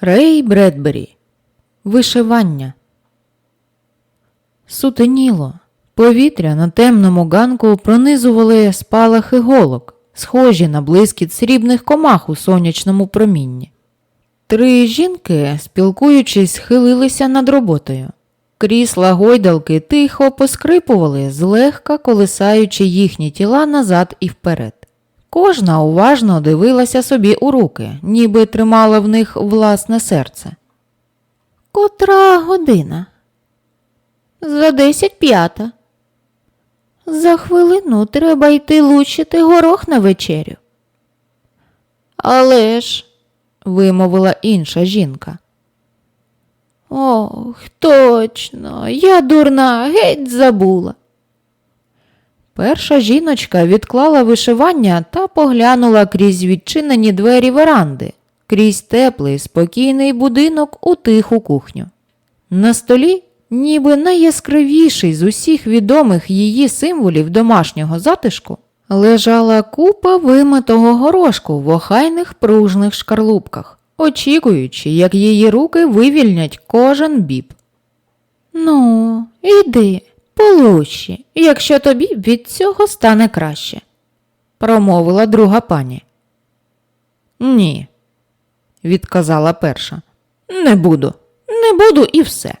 Рей Бредбері. Вишивання. Сутеніло. Повітря на темному ганку пронизували спалахи голок, схожі на блискіт срібних комах у сонячному промінні. Три жінки, спілкуючись, схилилися над роботою. Крісла гойдалки тихо поскрипували, злегка колисаючи їхні тіла назад і вперед. Кожна уважно дивилася собі у руки, ніби тримала в них власне серце. Котра година? За десять п'ята. За хвилину треба йти лучити горох на вечерю. Але ж, вимовила інша жінка. Ох, точно, я дурна, геть забула. Перша жіночка відклала вишивання та поглянула крізь відчинені двері веранди, крізь теплий, спокійний будинок у тиху кухню. На столі, ніби найяскравіший з усіх відомих її символів домашнього затишку, лежала купа вимитого горошку в охайних пружних шкарлупках, очікуючи, як її руки вивільнять кожен біб. Ну, іди, получше, якщо тобі від цього стане краще, промовила друга пані. Ні, відказала перша. Не буду, не буду і все.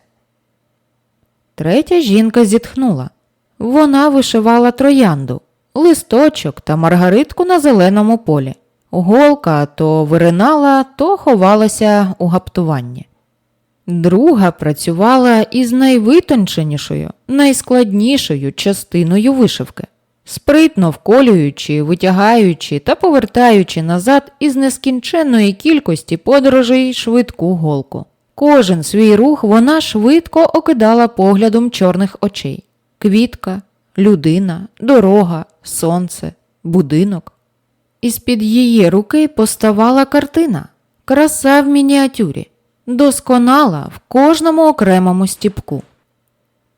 Третя жінка зітхнула. Вона вишивала троянду, листочок та маргаритку на зеленому полі. Голка то виринала, то ховалася у гаптуванні. Друга працювала із найвитонченішою, найскладнішою частиною вишивки, спритно вколюючи, витягаючи та повертаючи назад із нескінченної кількості подорожей швидку голку. Кожен свій рух вона швидко окидала поглядом чорних очей квітка, людина, дорога, сонце, будинок. Із-під її руки поставала картина, краса в мініатюрі, досконала в кожному окремому стіпку.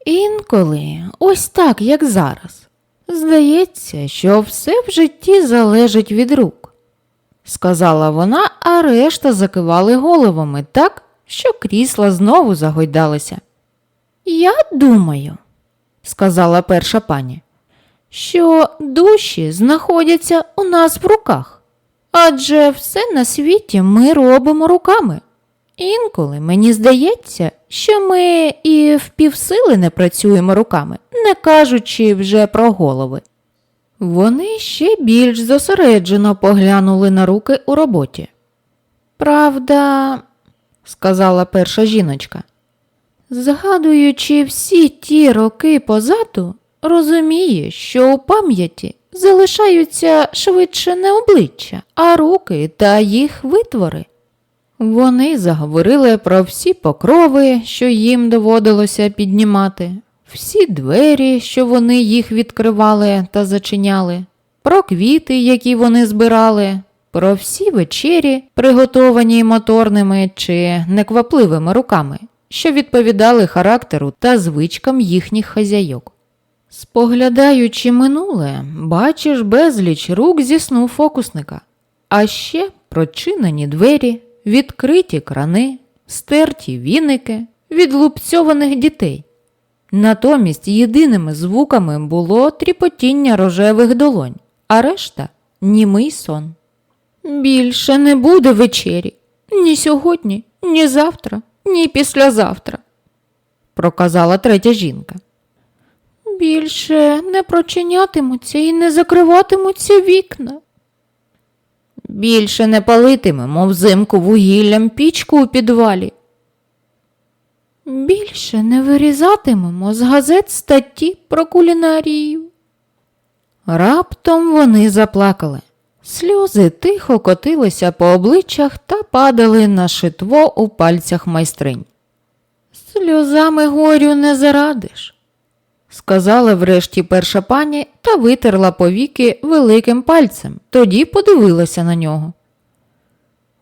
Інколи, ось так, як зараз, здається, що все в житті залежить від рук, сказала вона, а решта закивали головами так, що крісла знову загойдалися. Я думаю, сказала перша пані, що душі знаходяться у нас в руках, адже все на світі ми робимо руками. Інколи мені здається, що ми і впівсили не працюємо руками, не кажучи вже про голови. Вони ще більш зосереджено поглянули на руки у роботі. Правда, сказала перша жіночка, згадуючи всі ті роки позаду, розуміє, що у пам'яті залишаються швидше не обличчя, а руки та їх витвори. Вони заговорили про всі покрови, що їм доводилося піднімати, всі двері, що вони їх відкривали та зачиняли, про квіти, які вони збирали, про всі вечері, приготовані моторними чи неквапливими руками, що відповідали характеру та звичкам їхніх хазяйок. Споглядаючи минуле, бачиш безліч рук зі сну фокусника, а ще прочинені двері, відкриті крани, стерті віники, відлупцьованих дітей. Натомість єдиними звуками було тріпотіння рожевих долонь, а решта німий сон. Більше не буде вечері ні сьогодні, ні завтра, ні післязавтра, проказала третя жінка. Більше не прочинятимуться і не закриватимуться вікна. Більше не палитимемо взимку вугіллям пічку у підвалі. Більше не вирізатимемо з газет статті про кулінарію. Раптом вони заплакали. Сльози тихо котилися по обличчях та падали на шитво у пальцях майстринь. Сльозами горю не зарадиш, сказала врешті перша пані та витерла повіки великим пальцем, тоді подивилася на нього.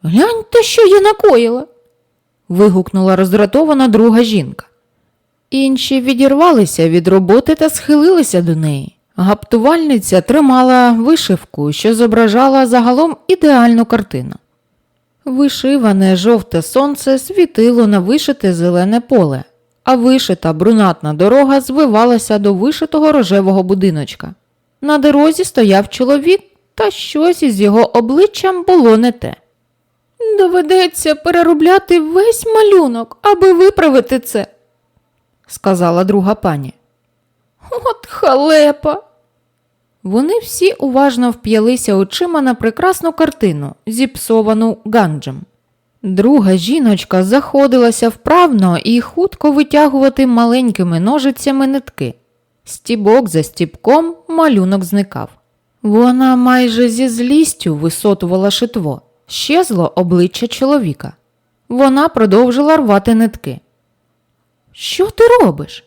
Гляньте, що я накоїла. вигукнула роздратована друга жінка. Інші відірвалися від роботи та схилилися до неї. Гаптувальниця тримала вишивку, що зображала загалом ідеальну картину. Вишиване жовте сонце світило на вишите зелене поле, а вишита брунатна дорога звивалася до вишитого рожевого будиночка. На дорозі стояв чоловік, та щось із його обличчям було не те. Доведеться переробляти весь малюнок, аби виправити це, сказала друга пані. От халепа. Вони всі уважно вп'ялися очима на прекрасну картину, зіпсовану ганджем. Друга жіночка заходилася вправно і хутко витягувати маленькими ножицями нитки. Стібок за стібком малюнок зникав. Вона майже зі злістю висотувала шитво, щезло обличчя чоловіка. Вона продовжила рвати нитки. Що ти робиш?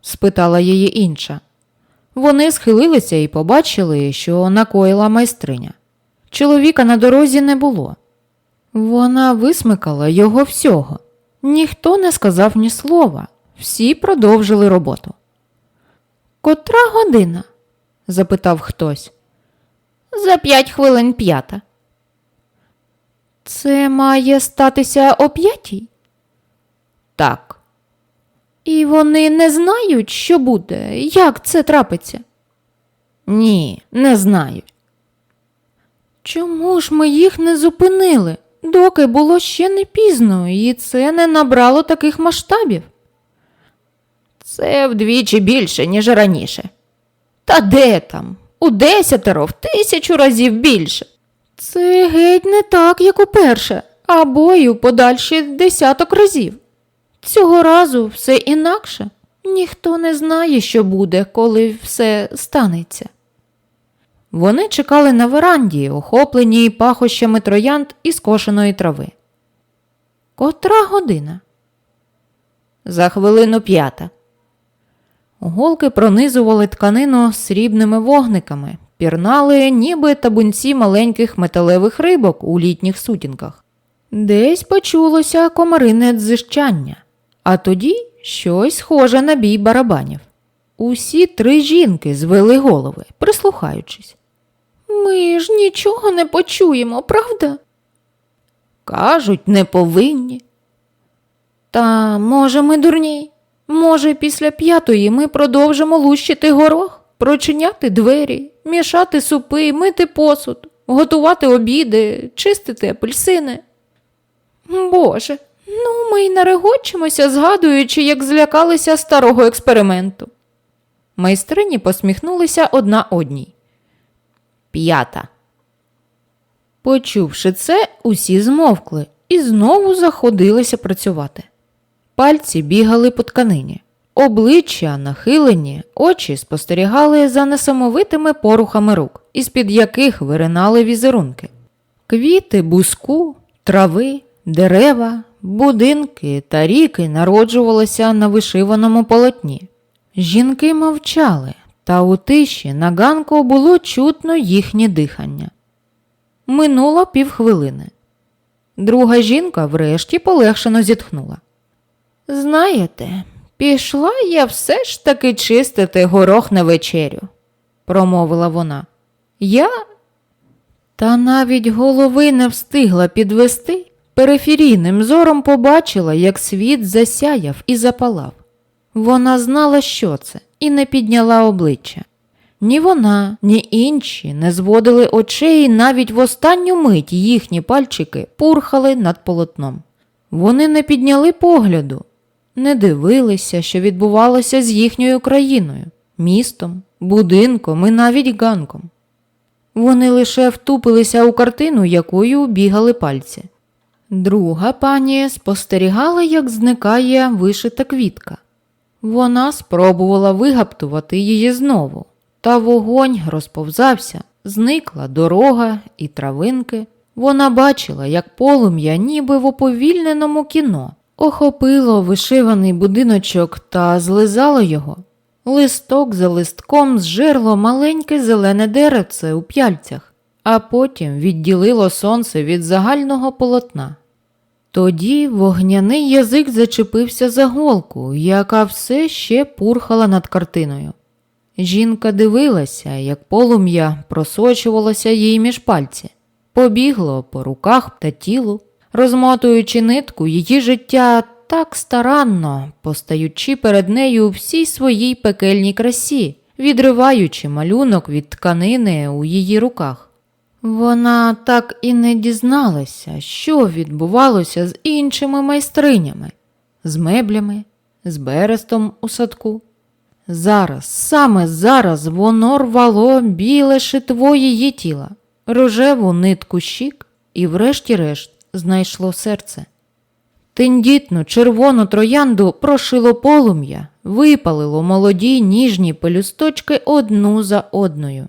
спитала її інша. Вони схилилися і побачили, що накоїла майстриня. Чоловіка на дорозі не було. Вона висмикала його всього. Ніхто не сказав ні слова, всі продовжили роботу. Котра година? запитав хтось. За п'ять хвилин п'ята. Це має статися о п'ятій? Так. І вони не знають, що буде, як це трапиться? Ні, не знають. Чому ж ми їх не зупинили, доки було ще не пізно, і це не набрало таких масштабів? Це вдвічі більше, ніж раніше. Та де там? У десятеро, в тисячу разів більше. Це геть не так, як уперше, або й у подальші десяток разів. Цього разу все інакше. Ніхто не знає, що буде, коли все станеться. Вони чекали на веранді, охоплені пахощами троянд і скошеної трави. Котра година? За хвилину п'ята. Голки пронизували тканину срібними вогниками, пірнали, ніби табунці маленьких металевих рибок у літніх сутінках. Десь почулося комарине дзижчання, а тоді щось схоже на бій барабанів. Усі три жінки звели голови, прислухаючись. Ми ж нічого не почуємо, правда? Кажуть, не повинні. Та, може, ми дурні? Може, після п'ятої ми продовжимо лущити горох, прочиняти двері, мішати супи, мити посуд, готувати обіди, чистити апельсини. Боже, ну ми й нарегочемося, згадуючи, як злякалися старого експерименту. Майстрині посміхнулися одна одній. П'ята. Почувши це, усі змовкли і знову заходилися працювати. Пальці бігали по тканині, обличчя нахилені, очі спостерігали за несамовитими порухами рук, із-під яких виринали візерунки. Квіти, буску, трави, дерева, будинки та ріки народжувалися на вишиваному полотні. Жінки мовчали, та у тиші на ганку було чутно їхнє дихання. Минуло півхвилини. Друга жінка врешті полегшено зітхнула. Знаєте, пішла я все ж таки чистити горох на вечерю, промовила вона. Я та навіть голови не встигла підвести, периферійним зором побачила, як світ засяяв і запалав. Вона знала, що це, і не підняла обличчя. Ні вона, ні інші не зводили очей, і навіть в останню мить їхні пальчики пурхали над полотном. Вони не підняли погляду, не дивилися, що відбувалося з їхньою країною, містом, будинком і навіть ганком. Вони лише втупилися у картину, якою бігали пальці. Друга пані спостерігала, як зникає вишита квітка. Вона спробувала вигаптувати її знову, та вогонь розповзався, зникла дорога і травинки. Вона бачила, як полум'я, ніби в уповільненому кіно, охопило вишиваний будиночок та злизало його. Листок за листком зжерло маленьке зелене деревце у п'яльцях, а потім відділило сонце від загального полотна. Тоді вогняний язик зачепився за голку, яка все ще пурхала над картиною. Жінка дивилася, як полум'я просочувалося їй між пальці, побігло по руках та тілу, розмотуючи нитку її життя так старанно, постаючи перед нею у всій своїй пекельній красі, відриваючи малюнок від тканини у її руках. Вона так і не дізналася, що відбувалося з іншими майстринями, з меблями, з берестом у садку. Зараз, саме зараз воно рвало біле шитво її тіла, рожеву нитку щік і, врешті-решт, знайшло серце. Тендітну червону троянду прошило полум'я, випалило молоді ніжні пелюсточки одну за одною.